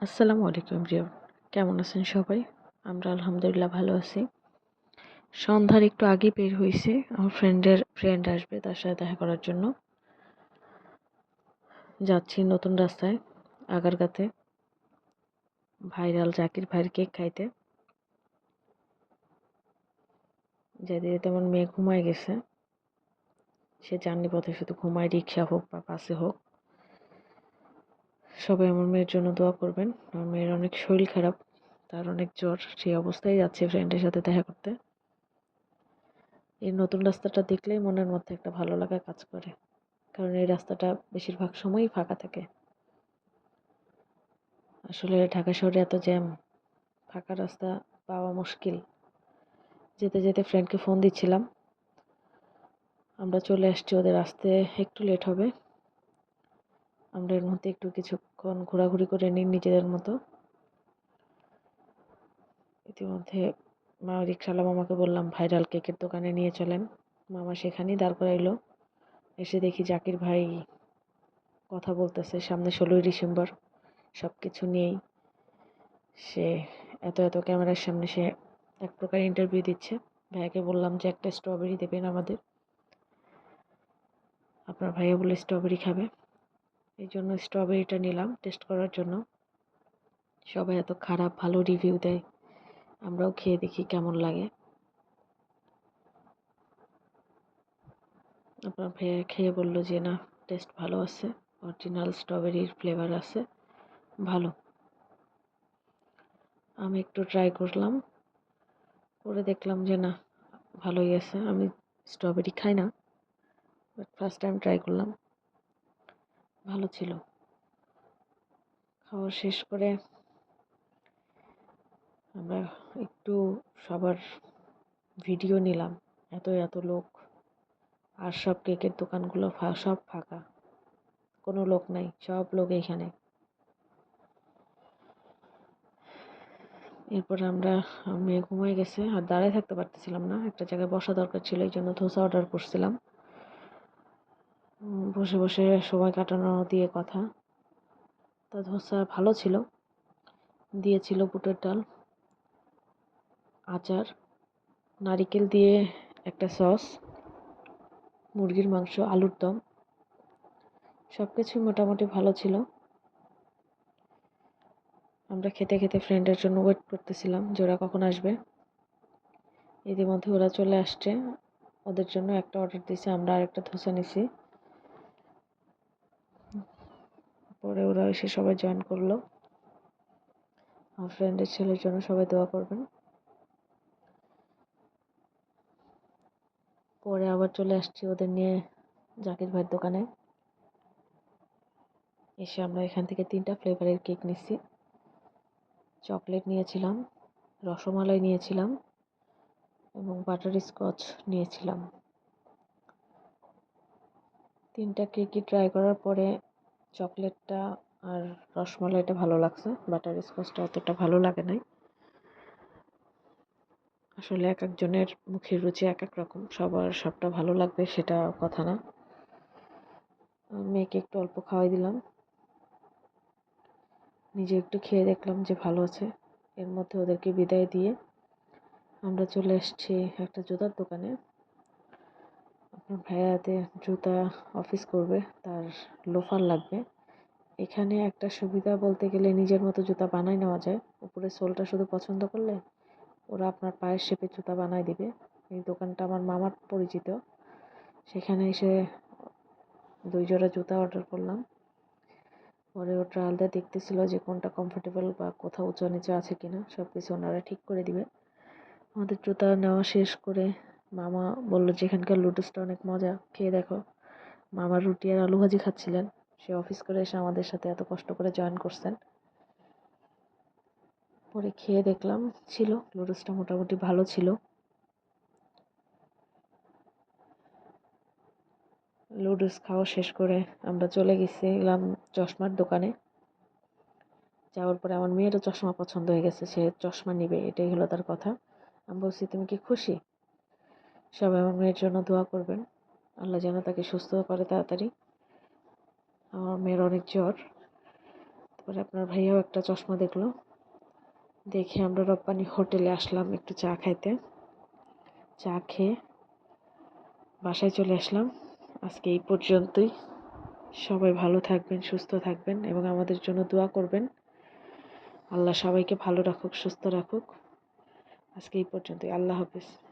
আসসালামু আলাইকুম রিয়ন কেমন আছেন সবাই? আমরা আলহামদুলিল্লাহ ভালো আছি। সন্ধ্যার একটু আগে বের হয়েছে। আমার ফ্রেন্ডের ফ্রেন্ড আসবে তার সাথে দেখা করার জন্য। যাচ্ছি নতুন রাস্তায়, আগারগাতে। ভাইরাল জাকির ভাইয়ের কেক খাইতে। যেতে আমার মেয়ে ঘুমায় গেছে। সে জার্নি পথে শুধু ঘুমায়, রিক্সা হোক বা বাসে হোক। সবাই আমার মেয়ের জন্য দোয়া করবেন। আমার মেয়ের অনেক শরীর খারাপ, তার অনেক জ্বর, সেই অবস্থায় যাচ্ছে ফ্রেন্ডের সাথে দেখা করতে। এই নতুন রাস্তাটা দেখলেই মনের মধ্যে একটা ভালো লাগা কাজ করে, কারণ এই রাস্তাটা বেশিরভাগ সময়ই ফাঁকা থাকে। আসলে ঢাকা শহরে এত জ্যাম ফাঁকা রাস্তা পাওয়া মুশকিল। যেতে যেতে ফ্রেন্ডকে ফোন দিচ্ছিলাম। আমরা চলে আসছি, ওদের আসতে একটু লেট হবে। আমরা এর মধ্যে একটু কিছুক্ষণ ঘোরাঘুরি করে নিই নিজেদের মতো। ইতিমধ্যে মা রিক্সাওয়ালা মামাকে বললাম, ভাইরাল কেকের দোকানে নিয়ে চলেন। মামা সেখানেই দাঁড় করাইলো। এসে দেখি জাকির ভাই কথা বলতেছে সামনে ষোলোই ডিসেম্বর। সব কিছু নিয়েই সে এত এত ক্যামেরার সামনে সে এক প্রকার ইন্টারভিউ দিচ্ছে। ভাইয়াকে বললাম যে, একটা স্ট্রবেরি দেবেন আমাদের? আপনার ভাইয়া বলে স্ট্রবেরি খাবে। এই জন্য স্ট্রবেরিটা নিলাম টেস্ট করার জন্য। সবাই এত খারাপ, ভালো রিভিউ দেয়। আমরাও খেয়ে দেখি কেমন লাগে। আপনার ভাইয়া খেয়ে বলল যে, না টেস্ট ভালো আছে অরিজিনাল স্ট্রবেরির ফ্লেভার আছে, ভালো। আমি একটু ট্রাই করলাম। করে দেখলাম যে, না, ভালোই আছে। আমি স্ট্রবেরি খাই না বাট ফার্স্ট টাইম ট্রাই করলাম। ভালো ছিল। খাওয়া শেষ করে আমরা একটু সবার ভিডিও নিলাম। এত এত লোক। আর সব কেকের দোকানগুলো সব ফাঁকা। কোনো লোক নাই, সব লোক এখানে। এরপর আমরা মেয়ে ঘুমাই গেছে আর দাঁড়ায় থাকতে পারতেছিলাম না। একটা জায়গায় বসা দরকার ছিল এই জন্য ধোসা অর্ডার করছিলাম। বসে বসে সময় কাটানো দিয়ে কথা। তা ধোসা ভালো ছিল। দিয়েছিল বুটের ডাল, আচার, নারিকেল দিয়ে একটা সস, মুরগির মাংস, আলুর দম। সব কিছুই মোটামুটি ভালো ছিল। আমরা খেতে খেতে ফ্রেন্ডের জন্য ওয়েট করতেছিলাম যে ওরা কখন আসবে। ইতিমধ্যে ওরা চলে আসছে। ওদের জন্য একটা অর্ডার দিয়েছে, আমরা আরেকটা ধোসা নিছি। পরে ওরা এসে সবাই জয়েন করল। আমার ফ্রেন্ডের ছেলের জন্য সবাই দোয়া করবেন। পরে আবার চলে আসছি ওদের নিয়ে জাকির ভাইয়ের দোকানে। এসে আমরা এখান থেকে তিনটা ফ্লেভারের কেক নিচ্ছি। চকলেট নিয়েছিলাম, রসমালাই নিয়েছিলাম এবং বাটার স্কচ নিয়েছিলাম। তিনটা কেকই ট্রাই করার পরে চকলেটটা আর রসমালাইটা ভালো লাগছে। বাটার স্কচটা অতটা ভালো লাগে নাই। আসলে এক একজনের মুখের রুচি এক এক রকম। সবার সবটা ভালো লাগবে সেটা কথা না। মেয়েকে একটু অল্প খাওয়াই দিলাম। নিজে একটু খেয়ে দেখলাম যে ভালো আছে। এর মধ্যে ওদেরকে বিদায় দিয়ে আমরা চলে এসেছি একটা জুতার দোকানে। ভাইয়াতে জুতা অফিস করবে, তার লোফার লাগবে। এখানে একটা সুবিধা বলতে গেলে নিজের মতো জুতা বানাই নেওয়া যায়। উপরে সোলটা শুধু পছন্দ করলে ওরা আপনার পায়ের শেপে জুতা বানাই দিবে। এই দোকানটা আমার মামার পরিচিত। সেখানে এসে দুই জোড়া জুতা অর্ডার করলাম। পরে ও ট্রায়াল দিয়ে দেখতেছিল যে কোনটা কমফোর্টেবল বা কোথাও উঁচু নিচু আছে কিনা সব কিছু ওনারা ঠিক করে দিবে। আমাদের জুতা নেওয়া শেষ করে মামা বলল যে এখানকার লুডুসটা অনেক মজা, খেয়ে দেখো। মামা রুটি আর আলু ভাজি খাচ্ছিলেন। সে অফিস করে এসে আমাদের সাথে এত কষ্ট করে জয়েন করছেন। পরে খেয়ে দেখলাম ছিল লুডুসটা মোটামুটি ভালো ছিল। লুডুস খাওয়া শেষ করে আমরা চলে গেছিলাম চশমার দোকানে। যাওয়ার পরে আমার মেয়েরও চশমা পছন্দ হয়ে গেছে, সে চশমা নিবে, এটাই হলো তার কথা। আমি বলছি, তুমি কি খুশি? সবাই আমার মেয়ের জন্য দোয়া করবেন। আল্লাহ যেন তাকে সুস্থ করে তাড়াতাড়ি। আমার মেয়ের অনেক জ্বর। তারপরে আপনার ভাইয়াও একটা চশমা দেখল। দেখে আমরা রব্বানি হোটেলে আসলাম একটু চা খাইতে। চা খেয়ে বাসায় চলে আসলাম। আজকে এই পর্যন্তই। সবাই ভালো থাকবেন, সুস্থ থাকবেন এবং আমাদের জন্য দোয়া করবেন। আল্লাহ সবাইকে ভালো রাখুক, সুস্থ রাখুক। আজকে এই পর্যন্তই। আল্লাহ হাফিজ।